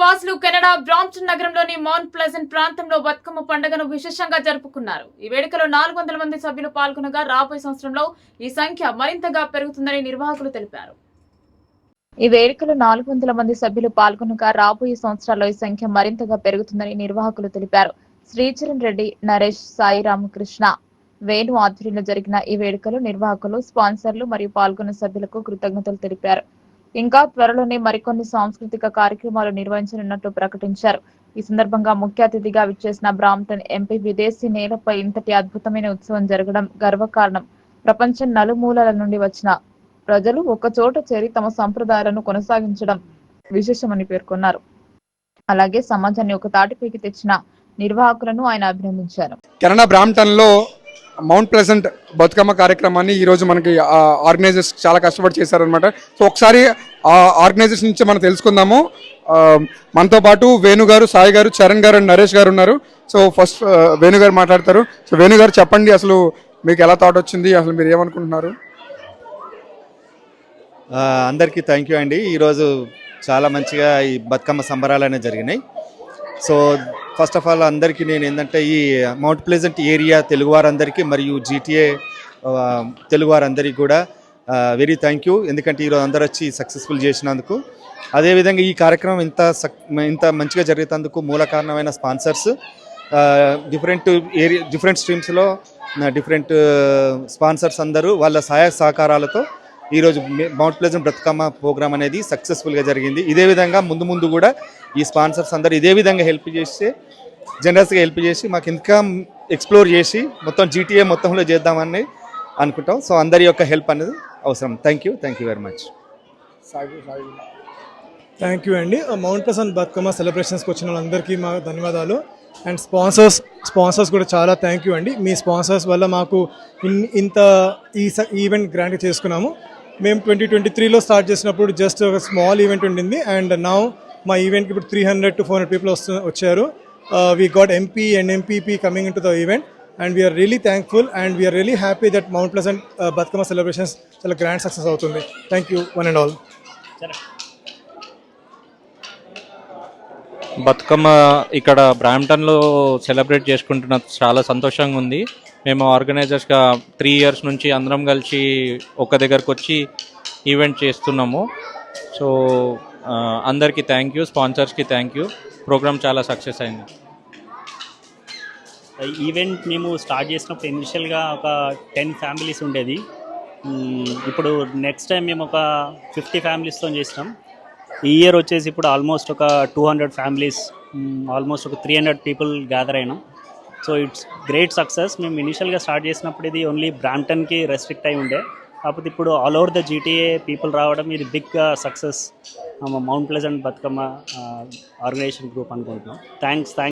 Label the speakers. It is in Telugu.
Speaker 1: వాసులు కెనడా బ్రాంప్టన్ నగరంలోని మౌంట్ ప్లెజెంట్ ప్రాంతంలో బతుకమ్మ పండుగను విశేషంగా జరుపుకున్నారు. ఈ వేడుకలో నాలుగు వందల మంది సభ్యులు పాల్గొనగా రాబోయే సంవత్సరంలో ఈ సంఖ్య మరింతగా పెరుగుతుందని నిర్వాహకులు తెలిపారు. ఈ వేడుకలో నాలుగు వందల మంది సభ్యులు పాల్గొనగా రాబోయే సంవత్సరాల్లో ఈ సంఖ్య మరింతగా పెరుగుతుందని నిర్వాహకులు తెలిపారు. శ్రీచరణ్ రెడ్డి నరేష్ సాయి రామకృష్ణ వేణు ఆధ్వర్యంలో జరిగిన ఈ వేడుకలో నిర్వాహకులు స్పాన్సర్లు మరియు పాల్గొన్న సభ్యులకు కృతజ్ఞతలు తెలిపారు. ఇంకా త్వరలోనే మరికొన్ని సాంస్కృతిక కార్యక్రమాలు నిర్వహించనున్నట్లు ప్రకటించారు. ఈ సందర్భంగా ముఖ్య అతిథిగా విచ్చేసిన బ్రాంప్టన్ ఎంపీ విదేశీ నేలపై ఇంతటి అద్భుతమైన ఉత్సవం జరగడం గర్వకారణం. ప్రపంచం నలుమూలల నుండి వచ్చిన ప్రజలు ఒక చోట చేరి తమ సంప్రదాయాలను కొనసాగించడం విశేషమని పేర్కొన్నారు. అలాగే సమాజాన్ని ఒక తాటిపైకి తెచ్చిన నిర్వాహకులను ఆయన అభినందించారు.
Speaker 2: కెనడా బ్రాంప్టన్లో మౌంట్ ప్లెజెంట్ బతుకమ్మ కార్యక్రమాన్ని ఈరోజు మనకి ఆర్గనైజర్స్ చాలా కష్టపడి చేశారనమాట సో ఒకసారి ఆ ఆర్గనైజర్స్ నుంచి మనం తెలుసుకుందాము. మనతో పాటు వేణు గారు సాయి గారు చరణ్ గారు అండ్ నరేష్ గారు ఉన్నారు. సో ఫస్ట్ వేణుగారు వేణు గారు మాట్లాడతారు. సో వేణు గారు చెప్పండి అసలు మీకు ఎలా థాట్ వచ్చింది? అసలు మీరు ఏమనుకుంటున్నారు?
Speaker 3: అందరికీ థ్యాంక్ యూ అండి. ఈరోజు చాలా మంచిగా ఈ బతుకమ్మ సంబరాలు అనేవి జరిగినాయి. సో ఫస్ట్ ఆఫ్ ఆల్ అందరికీ నేను ఏంటంటే ఈ మౌంట్ ప్లెజెంట్ ఏరియా తెలుగువారందరికీ మరియు జీటీఏ తెలుగువారందరికీ కూడా వెరీ థ్యాంక్ యూ. ఎందుకంటే ఈరోజు అందరూ వచ్చి సక్సెస్ఫుల్ చేసినందుకు. అదేవిధంగా ఈ కార్యక్రమం ఇంత సక్ ఇంత మంచిగా జరిగేందుకు మూల కారణమైన స్పాన్సర్స్ డిఫరెంట్ ఏరియా డిఫరెంట్ స్ట్రీమ్స్లో డిఫరెంట్ స్పాన్సర్స్ అందరూ వాళ్ళ సహాయ సహకారాలతో ఈరోజు మౌంట్ ప్లెజెంట్ బ్రతుకమ్మ ప్రోగ్రామ్ అనేది సక్సెస్ఫుల్గా జరిగింది. ఇదే విధంగా ముందు ముందు కూడా ఈ స్పాన్సర్స్ అందరూ ఇదే విధంగా హెల్ప్ చేస్తే జనరల్స్గా హెల్ప్ చేసి మాకు ఇంకా ఎక్స్ప్లోర్ చేసి మొత్తం జీటీఏ మొత్తంలో చేద్దామని అనుకుంటాం. సో అందరి యొక్క హెల్ప్ అనేది అవసరం. Thank you thank you very much
Speaker 4: thank you అండి మౌంట్ ప్లసన్ బతుకమ్మ సెలబ్రేషన్స్కి వచ్చిన వాళ్ళందరికీ మా ధన్యవాదాలు. అండ్ స్పాన్సర్స్ స్పాన్సర్స్ కూడా చాలా థ్యాంక్ యూ అండి మీ స్పాన్సర్స్ వల్ల మాకు ఇన్ ఇంత ఈ ఈవెంట్ గ్రాండ్ చేసుకున్నాము. మేము ట్వంటీ ట్వంటీ త్రీలో స్టార్ట్ చేసినప్పుడు జస్ట్ ఒక స్మాల్ ఈవెంట్ ఉండింది అండ్ నౌ మా ఈవెంట్కి ఇప్పుడు three hundred to four hundred people వస్తు వచ్చారు. We got MP and MPP coming in to the event and we're really thankful and we're really happy that Mount Pleasant Bathukamma celebrations చాలా గ్రాండ్ సక్సెస్ అవుతుంది. Thank you one and all
Speaker 5: Bathukamma ఇక్కడ బ్రాంప్టన్లో సెలబ్రేట్ చేసుకుంటున్న చాలా సంతోషంగా ఉంది. మేము ఆర్గనైజర్స్గా త్రీ ఇయర్స్ నుంచి అందరం కలిసి ఒక దగ్గరకు వచ్చి ఈవెంట్ చేస్తున్నాము. సో అందరికీ థ్యాంక్ యూ స్పాన్సర్స్కి థ్యాంక్ యూ. ప్రోగ్రామ్ చాలా సక్సెస్ అయింది.
Speaker 6: ఈవెంట్ మేము స్టార్ట్ చేసినప్పుడు ఇనిషియల్గా ఒక టెన్ ఫ్యామిలీస్ ఉండేది. ఇప్పుడు నెక్స్ట్ టైం మేము ఒక ఫిఫ్టీ ఫ్యామిలీస్తో చేసినాం. ఈ ఇయర్ వచ్చేసి ఇప్పుడు ఆల్మోస్ట్ ఒక టూ హండ్రెడ్ ఫ్యామిలీస్ ఆల్మోస్ట్ ఒక త్రీ హండ్రెడ్ పీపుల్ గ్యాదర్ అయినాం. So it's great success. మేము ఇనిషియల్గా స్టార్ట్ చేసినప్పుడు ఇది ఓన్లీ బ్రాంప్టన్కి రెస్ట్రిక్ట్ అయి ఉండే. కాకపోతే ఇప్పుడు all over the GTA people రావడం ఇది big success Mount Pleasant Bathukamma uh, organisation group అనుకుంటున్నాం. Thanks thanks